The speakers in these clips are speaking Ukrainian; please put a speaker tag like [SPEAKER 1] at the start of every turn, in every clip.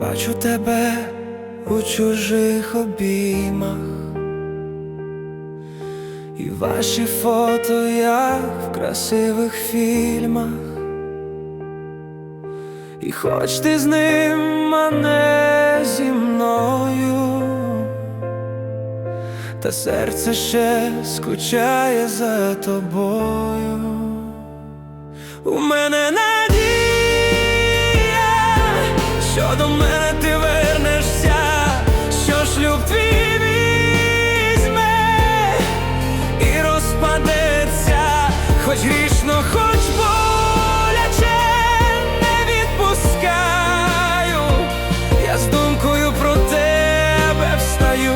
[SPEAKER 1] бачу тебе у чужих обіймах, і ваші фото, як в красивих фільмах, і хоч ти з ним, а не зі мною, та серце ще скучає за тобою. У мене надія, до мене ти вернешся, що шлюб твій візьме і розпадеться, хоч грішно, хоч боляче не відпускаю. Я з думкою про тебе встаю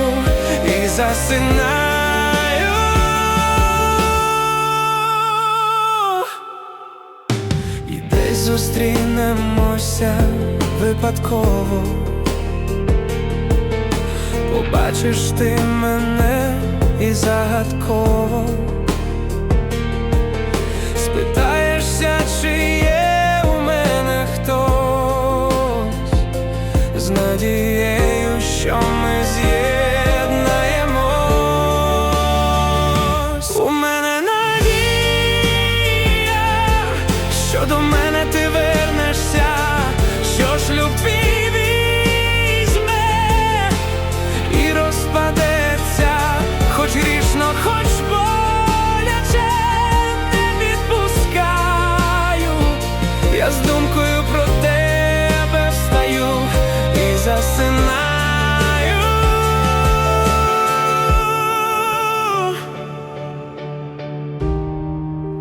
[SPEAKER 1] і засинаю. Зустрінемося випадково. Побачиш ти мене і загадково хоч боляче відпускаю. Я з думкою про тебе встаю і засинаю.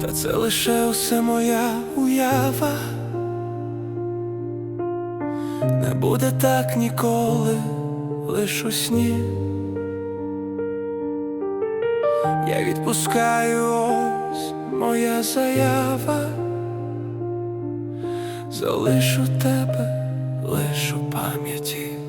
[SPEAKER 1] Та це лише усе моя уява. Не буде так ніколи, лиш у сні. Я відпускаю ось моя заява, залишу тебе лишу пам'яті.